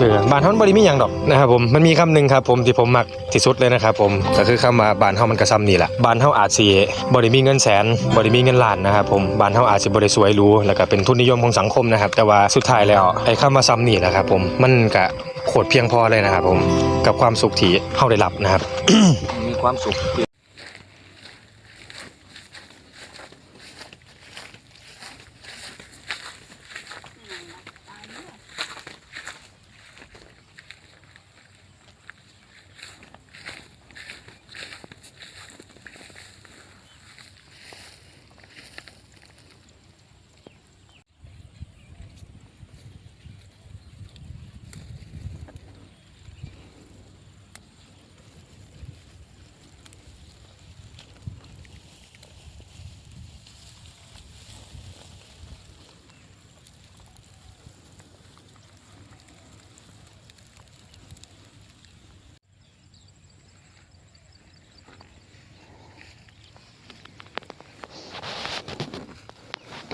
เออบ้านเฮามันบ่ได้มีหยังดอกนะครับผมมันมีคำหนึงครับผมที่ผมมักที่สุดเลยนะครับผมก็คือคำว่าบานเฮามันก็ซ้ำนี่แหละบานเฮาอาจสิบ่ได้มีเงินแสนบ่ได้มีเงินล้านนะครับผมบานเฮาอาจสิบ่ได้สวยหรูแล้วก็เป็นทุนนิยมของสังคมนะครับ แต่ว่าสุดท้ายแล้วไอ้คำว่าซ้ำนี่แหละครับผมมันก็โคตรเพียงพอเลยนะครับผมกับความสุขที่เฮาได้รับนะครับ มีความสุข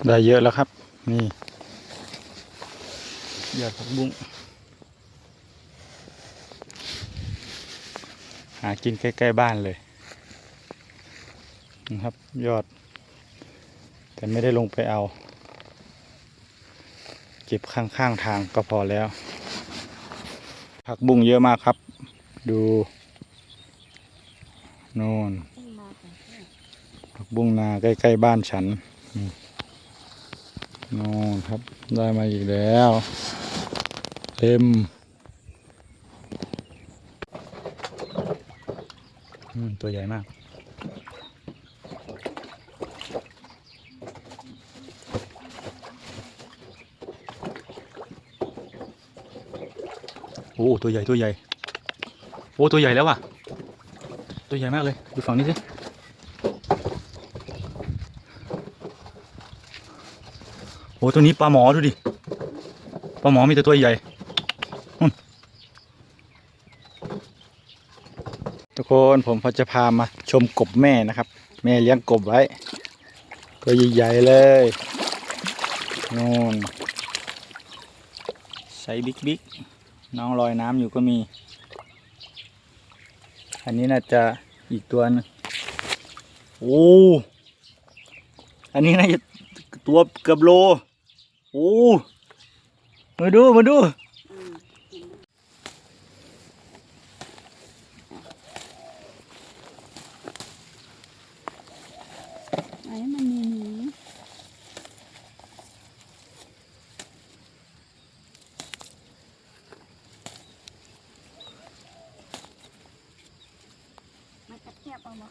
ได้เยอะแล้วครับ นี่ยอดผักบุ้งหากินใกล้ ๆ บ้านเลย นะครับ ยอด แต่ไม่ได้ลงไปเอา เก็บข้าง ๆ ทางก็พอแล้ว ผักบุ้งเยอะมากครับ ดูโน่นผักบุ้งนาใกล้ ๆ บ้านฉัน นอนครับได้มาอีกแล้ว เต็มอืมตัวใหญ่มาก โอ้ ตัวใหญ่ตัวใหญ่ โอ้ ตัวใหญ่แล้วว่ะ ตัวใหญ่มากเลย ดูฝั่งนี้สิ อ้ตัวนี้ปลาหมอดูดิ ปลาหมอมีแต่ตัวใหญ่ทุกคนผมจะพามาชมกบแม่นะครับ แม่เลี้ยงกบไว้ ตัวใหญ่ๆเลยนู่นไซส์บิ๊กน้องลอยน้ำอยู่ก็มี อันนี้น่าจะอีกตัวหนึงโอ้ อันนี้น่าจะตัวเกือบโล โอ้มาดูมาดูไหนมันมีหมีมันจะเทียบเอามา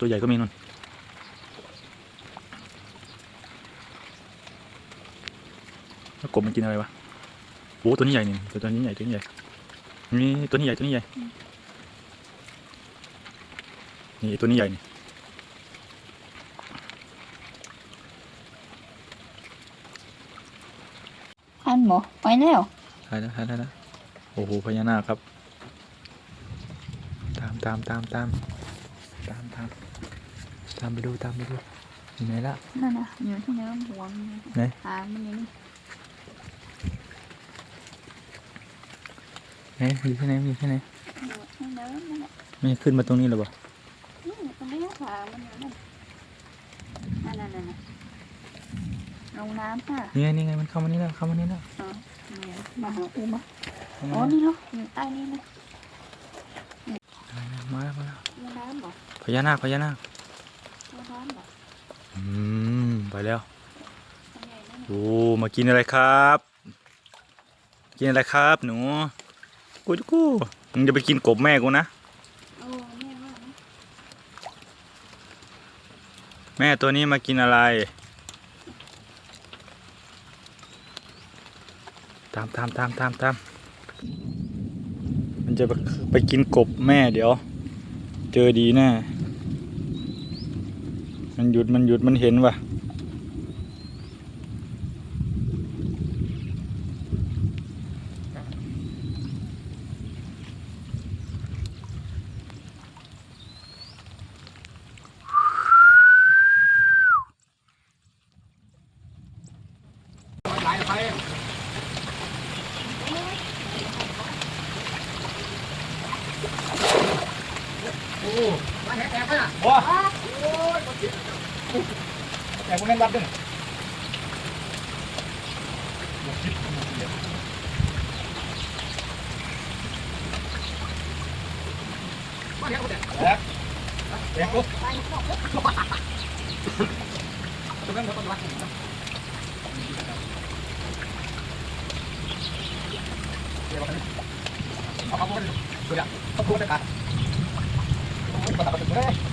ตัวใหญ่ก็มีนุ่นแล้วกบมันกินอะไรวะโอ้ตัวนี้ใหญ่นี่ตัวตัวนี้ใหญ่ตัวนี้ใหญ่นี่ตัวนี้ใหญ่ตัวนี้ใหญ่นี่ตัวนี้ใหญ่นี่พันหมอไปแล้วใช่แล้วใช่แล้วโอ้โหพญานาคครับ ตามตามตามตาม ตามตามตามไปดูตามไปดูอยู่ไหนละนั่นนะอยู่ที่เนื้อหัวมันไหนหางมันอยู่นี่ไหนอยู่ที่ไหนอยู่ที่ไหนอยู่ที่เนื้อมันน่ะไม่ขึ้นมาตรงนี้หรอปะนี่ตรงนี้หางมันอยู่นั่นนั่นนั่นนั่นน่ะลงน้ำค่ะนี่ไงนี่ไงมันเข้ามานี่แล้วเข้ามานี่แล้วอ๋อนี่มาหาอูมาอ๋อนี่เหรออยู่ใต้นี่นะ มาแล้วมาแล้วมีน้ำเหรอพญานาคพญานาคมีน้ำเหรออืมไปแล้วทำไงนั่นโอ้มากินอะไรครับ กินอะไรครับ หนูกูจะกูมึงจะไปกินกบแม่กูนะโอ้แม่ว่านะแม่ตัวนี้มากินอะไร ตามตามตามตามตามมันจะไปไปกินกบแม่เดี๋ยว เจอดีแน่ มันหยุดมันหยุดมันเห็นว่ะ โอ้มาแหกๆอะว้าโอ้ย แต่ผมแม่นวัดด้วยโอ้ยบ้านไหนก็ต้องตรวจสอบวะถูกต้องมันก็ดีนะมันมีปัจจุบันมันก็ได้มามันติดแบบมันไม่ต้องกันนั่นแหละได้อยู่ทำไมพ่อพ่อมาแก่เอาดิพ่อคนก็มีตัดไม่ได้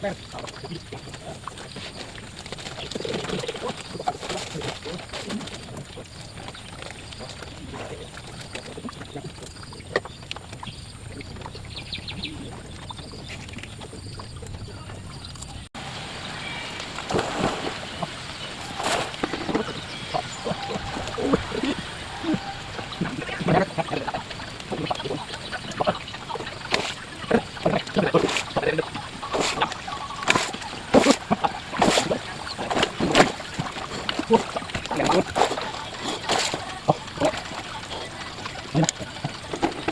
よろしくお願いします。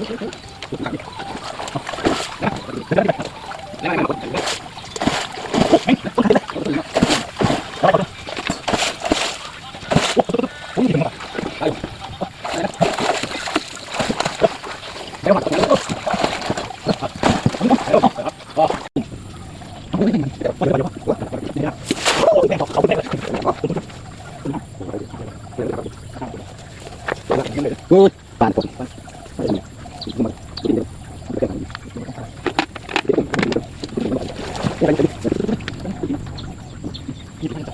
อ ยู่บ้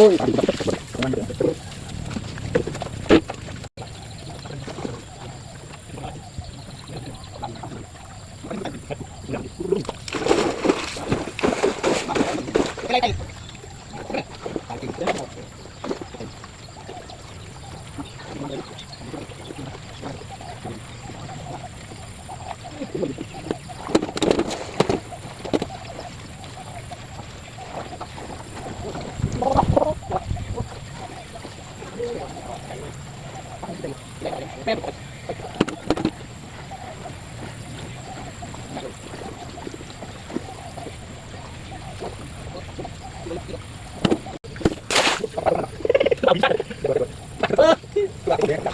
านไม่ได้ แล้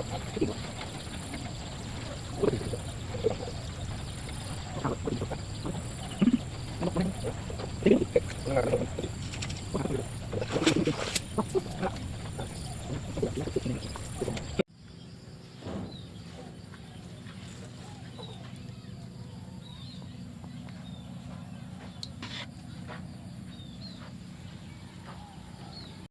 ว ข้